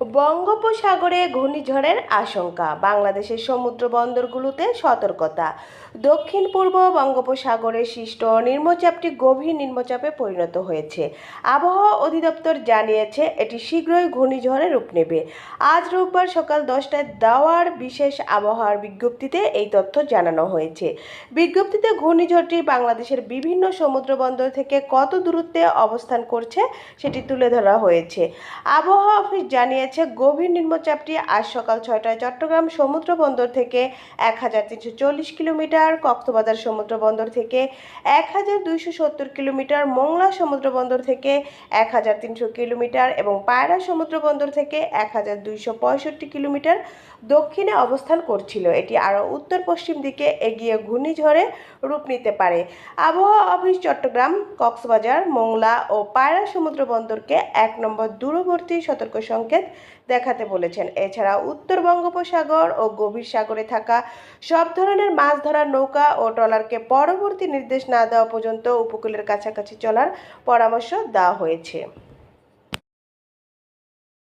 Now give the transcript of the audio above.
বঙ্গোপসাগরে ঘূর্ণিঝড়ের আশঙ্কা, বাংলাদেশের সমুদ্র বন্দরগুলোতে সতর্কতা। দক্ষিণ পূর্ব বঙ্গোপসাগরে সৃষ্ট নিম্নচাপটি গভীর নিম্নচাপে পরিণত হয়েছে। আবহাওয়া অধিদপ্তর জানিয়েছে, এটি শীঘ্রই ঘূর্ণিঝড়ে রূপ নেবে। আজ রোববার সকাল দশটায় দাওয়ার বিশেষ আবহাওয়ার বিজ্ঞপ্তিতে এই তথ্য জানানো হয়েছে। বিজ্ঞপ্তিতে ঘূর্ণিঝড়টি বাংলাদেশের বিভিন্ন সমুদ্র বন্দর থেকে কত দূরত্বে অবস্থান করছে সেটি তুলে ধরা হয়েছে। আবহাওয়া অফিস জানিয়েছে, গভীর নিম্নচাপটি আজ সকাল ছয়টায় চট্টগ্রাম সমুদ্র বন্দর থেকে এক হাজার তিনশো চল্লিশ কিলোমিটার, কক্সবাজার সমুদ্র বন্দর থেকে এক হাজার দুইশো সত্তর কিলোমিটার, মোংলা সমুদ্র বন্দর থেকে এক হাজার তিনশো কিলোমিটার এবং পায়রা সমুদ্র বন্দর থেকে এক হাজার দুইশো পঁয়ষট্টি কিলোমিটার দক্ষিণে অবস্থান করছিল। এটি আরও উত্তর পশ্চিম দিকে এগিয়ে ঘূর্ণিঝড়ে রূপ নিতে পারে। আবহাওয়া অফিস চট্টগ্রাম, কক্সবাজার, মোংলা ও পায়রা সমুদ্র বন্দরকে এক নম্বর দূরবর্তী সতর্ক সংকেত দেখাতে বলেছেন। এছাড়া উত্তর বঙ্গোপসাগর ও গভীর সাগরে থাকা সব ধরনের মাছ ধরার নৌকা ও ট্রলারকে পরবর্তী নির্দেশ না দেওয়া পর্যন্ত উপকূলের কাছাকাছি চলার পরামর্শ দেওয়া হয়েছে।